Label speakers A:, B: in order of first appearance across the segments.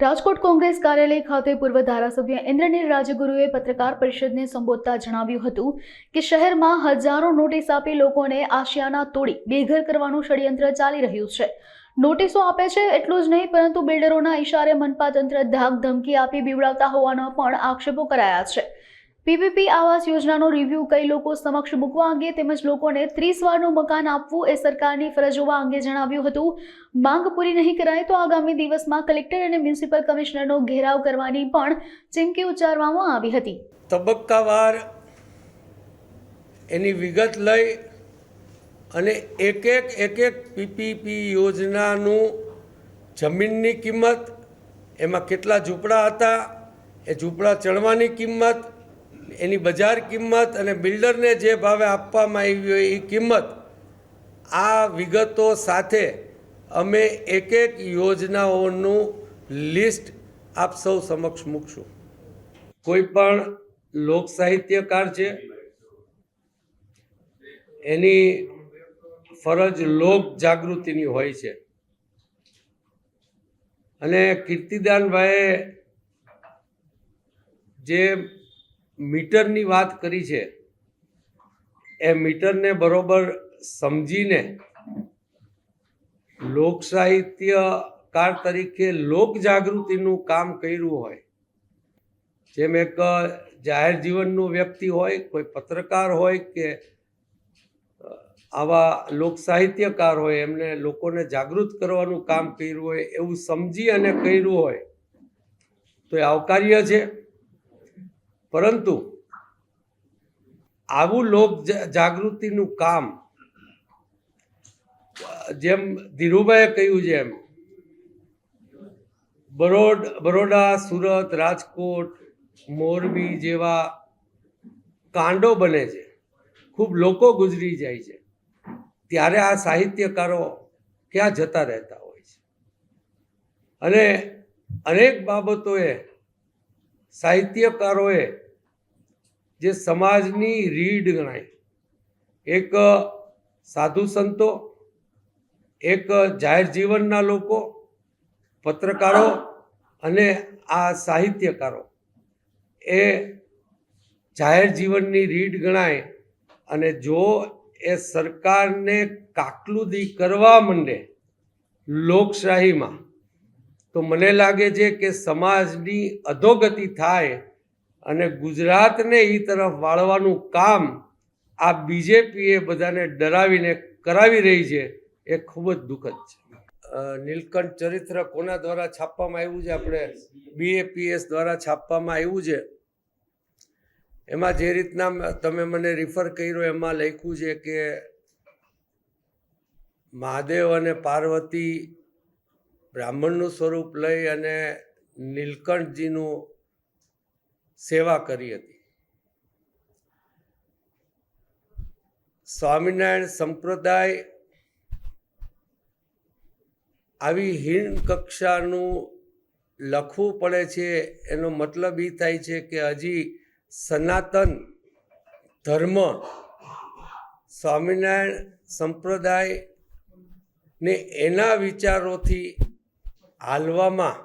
A: રાજકોટ કોંગ્રેસ કાર્યાલય ખાતે પૂર્વ ધારાસભ્ય ઇન્દ્રનીલ રાજગુરુએ પત્રકાર પરિષદને સંબોધતા જણાવ્યું હતું કે શહેરમાં હજારો નોટિસ આપી લોકોને આશિયાના તોડી બેઘર કરવાનું ષડયંત્ર ચાલી રહ્યું છે. નોટિસો આપે છે એટલું જ નહીં, પરંતુ બિલ્ડરોના ઇશારે મનપા તંત્ર ધાક ધમકી આપી બીવડાવતા હોવાના પણ આક્ષેપો કરાયા છે. પીપીપી આવાસ યોજનાનો રિવ્યૂ કઈ લોકો સમક્ષ મૂકવા અંગે તેમજ લોકોને ત્રીસ વારનું મકાન આપવું એ સરકારની ફરજ હોવા અંગે જણાવ્યું હતું. માંગ પૂરી નહીં કરાય તો આગામી દિવસમાં કલેક્ટર અને મ્યુનિસિપલ કમિશનરનો ઘેરાવ કરવાની પણ ચીમકી ઉચ્ચારવામાં આવી હતી.
B: તબક્કાવાર એની વિગત લઈ અને એક એક એક એક પીપીપી યોજનાનું જમીનની કિંમત, એમાં કેટલા ઝૂંપડા હતા, એ ઝૂંપડા ચણવાની કિંમત એની બજાર કિંમત અને બિલ્ડરને જે ભાવે આપવામાં આવી હોય એ કિંમત, આ વિગતો સાથે અમે એક એક યોજનાઓનું લિસ્ટ આપ સૌ સમક્ષ મૂકશું. કોઈ પણ લોક સાહિત્યકાર છે, એની ફરજ લોક જાગૃતિની હોય છે. અને કીર્તિદાનભાઈએ જે મીટરની વાત કરી છે, એ મીટરને બરોબર સમજીને લોક સાહિત્યકાર તરીકે લોક જાગૃતિનું કામ કર્યું હોય, જેમ એક જાહેર જીવનનું વ્યક્તિ હોય, કોઈ પત્રકાર હોય કે આવા લોક સાહિત્યકાર હોય, એમને લોકોને જાગૃત કરવાનું કામ કર્યું હોય, એવું સમજી અને કર્યું હોય, તો એ આવકાર્ય છે. પરંતુ આવું લોક જાગૃતિનું કામ, જેમ ધીરુભાઈએ કહ્યું છે એમ બરોડ, બરોડા, સુરત, રાજકોટ, મોરબી જેવા કાંડો બને છે, ખૂબ લોકો ગુજરી જાય છે, ત્યારે આ સાહિત્યકારો ક્યાં જતા રહેતા હોય છે? અને અનેક બાબતોએ સાહિત્યકારોએ જે સમાજની રીઢ ગણાય, એક સાધુ સંતો, એક જાહેર જીવનના લોકો, પત્રકારો અને આ સાહિત્યકારો એ જાહેર જીવનની રીડ ગણાય અને જો એ સરકારને કાકલુદી કરવા માંડે લોકશાહીમાં તો મને લાગે છે કે સમાજની અધોગતિ થાય અને ગુજરાતને એ તરફ વાળવાનું કામ આ બીજેપીએ બધાને ડરાવીને કરાવી રહી છે એ ખૂબ જ દુઃખદ છે. નીલકંઠ ચરિત્ર કોના દ્વારા છાપવામાં આવ્યું છે? આપણે બીએપીએસ દ્વારા છાપવામાં આવ્યું છે. એમાં જે રીતના તમે મને રિફર કર્યો, એમાં લખ્યું છે કે મહાદેવ અને પાર્વતી બ્રાહ્મણનું સ્વરૂપ લઈ અને નીલકંઠજીનું સેવા કરી હતી. સ્વામિનારાયણ સંપ્રદાય આવી હીન કક્ષાનું લખવું પડે છે, એનો મતલબ એ થાય છે કે હજી સનાતન ધર્મ સ્વામિનારાયણ સંપ્રદાય ને એના વિચારોથી હાલવામાં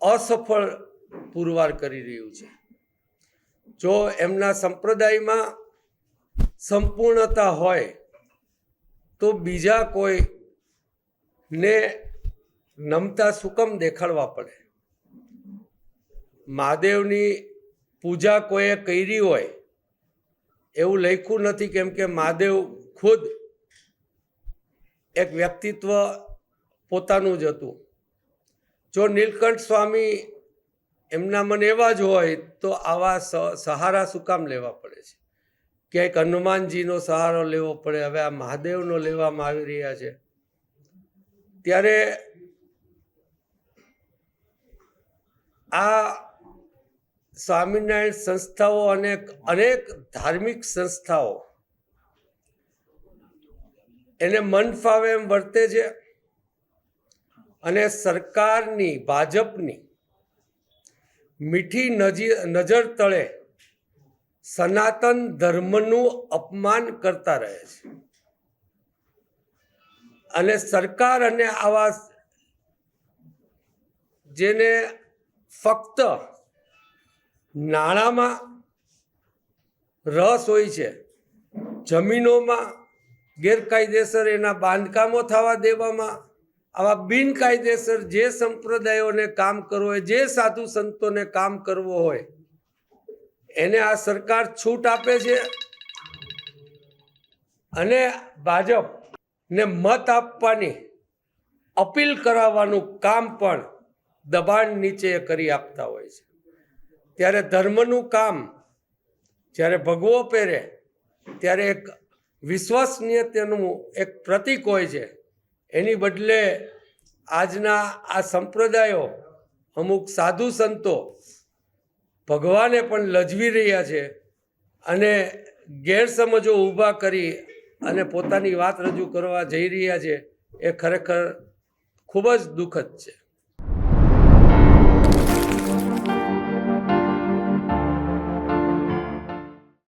B: અસફળ પુરવાર કરી રહ્યું છે. જો એમના સંપ્રદાયમાં સંપૂર્ણતા હોય, તો બીજા કોઈ ને નમતા સુકમ દેખાડવા પડે. મહાદેવની પૂજા કોઈએ કરી હોય, એવું લખ્યું નથી કેમ કે મહાદેવ ખુદ એક વ્યક્તિત્વ પોતાનું જ હતું. જો નીલકંઠ સ્વામી એમના મન એવા જ હોય, તો આવા સહારા શું કામ લેવા પડે છે? ક્યાંક હનુમાનજીનો સહારો લેવો પડે, હવે આ મહાદેવનો લેવામાં આવી રહ્યા છે. ત્યારે આ સ્વામિનારાયણ સંસ્થાઓ અને અનેક ધાર્મિક સંસ્થાઓ એને મન ફાવે એમ વર્તે છે. અને સરકારની, ભાજપની મીઠી નજી, નજર તળે સનાતન ધર્મનું અપમાન કરતા રહે છે. અને સરકાર અને આવા જેને ફક્ત નાણાંમાં રસ હોય છે, જમીનોમાં ગેરકાયદેસર એના બાંધકામો થવા દેવામાં આવા બિનકાયદેસર જે સંપ્રદાયોને કામ કરવું હોય, જે સાધુ સંતોને કામ કરવો હોય, એને આ સરકાર છૂટ આપે છે અને ભાજપને મત આપવાની, અપીલ કરાવવાનું કામ પણ દબાણ નીચે કરી આપતા હોય છે. ત્યારે ધર્મનું કામ જ્યારે ભગવો પહેરે, ત્યારે એક વિશ્વસનીયતાનું એક પ્રતીક હોય છે. એની બદલે આજના આ સંપ્રદાયો અમુક સાધુ સંતો ભગવાને પણ લજવી રહ્યા છે અને ગેરસમજો ઊભા કરી અને પોતાની વાત રજૂ કરવા જઈ રહ્યા છે, એ ખરેખર ખૂબ જ દુઃખદ છે.